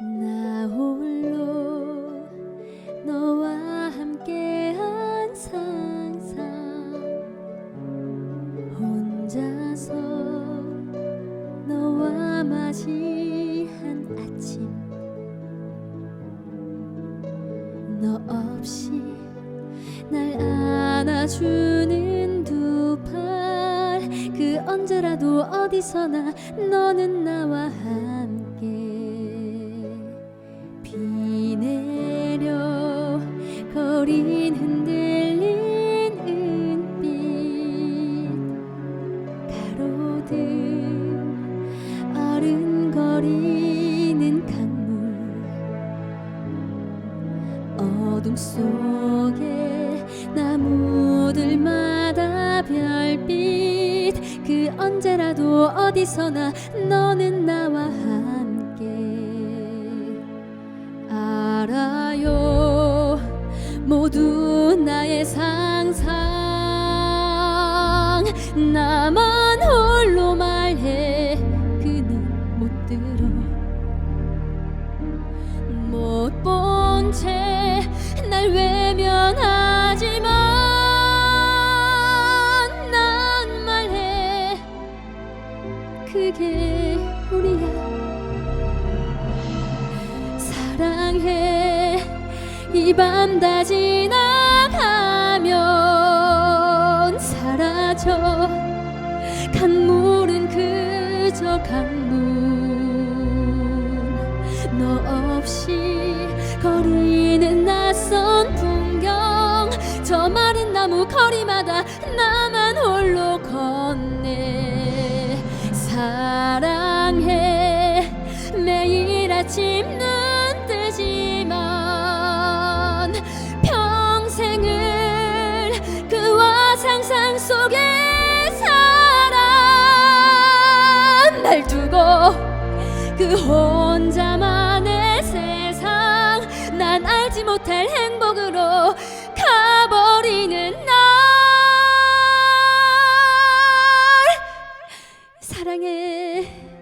나 홀로 너와 함께 한 상상. 혼자서 너와 맞이한 아침. 너 없이 날 안아주는 두 팔. 그 언제라도 어디서나 너는 나와 함께 거린 흔들린 은빛 가로등 어른거리는 강물 어둠 속에 나무들마다 별빛 그 언제라도 어디서나 너는 나와 함께 날 외면하지만 난 말해. 그게 우리야. 사랑해. 이 밤 다 지나가면 사라져. 강물은 그저 강물. 너 없이 풍경 저 마른 나무 거리마다 나만 홀로 걷네. 사랑해. 매일 아침 눈 뜨지만 평생을 그와 상상 속에 살아. 날 두고 그 혼자만의 세상. 난 알지 못할 행복으 사